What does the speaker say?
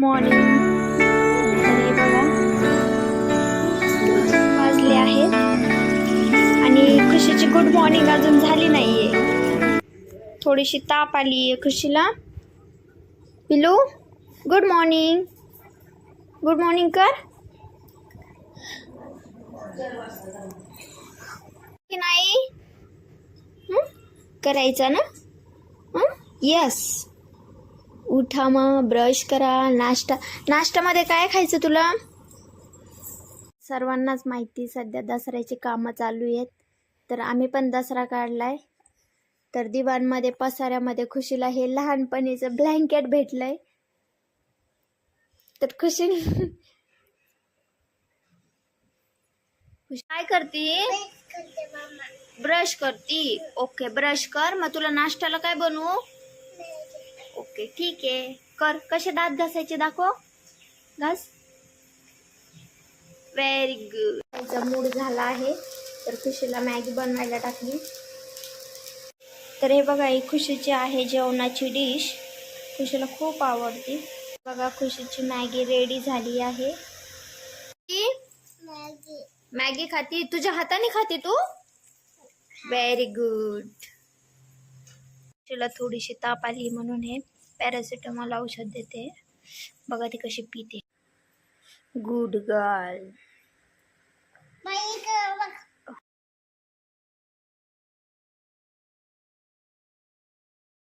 Morning तर हे बघा. वाजले आहेत. आणि खुशीची गुड मॉर्निंग अजून झाली नाही आहे थोडीशी ताप आली आहे खुशीला. पिलू गुड मॉर्निंग गुड मॉर्निंग कर. की नाही? करायचं ना? यस उठा मग ब्रश करा नाश्ता. नाश्त्यामध्ये काय खायचं तुला? सर्वांनाच माहिती सध्या दसऱ्याची कामं चालू आहेत. तर आम्ही पण दसरा काढलाय. तर दिवाणमध्ये पसाऱ्यामध्ये खुशीला हे लहानपणीचं ब्लँकेट भेटलंय. तर खुशी खुशी काय करते? ब्रश करती ओके ब्रश कर. मग तुला नाश्त्याला काय बनवू? ओके ठीक आहे. कर कसे दात घासायचे दाखव. घास. व्हेरी गुड त्याचा मूड झाला आहे तर खुशीला मॅगी बनवायला टाकली. तर हे बघा ही खुशीची आहे जेवणाची डिश खुशीला खूप आवडते. बघा खुशीची मॅगी रेडी झाली आहे. मॅगी. खाती? तुझ्या हाताने खाते तू? व्हेरी गुड तिला थोडीशी ताप आली म्हणून हे. पॅरासिटामॉल औषध देते. बघा ती कशी पिते. Good girl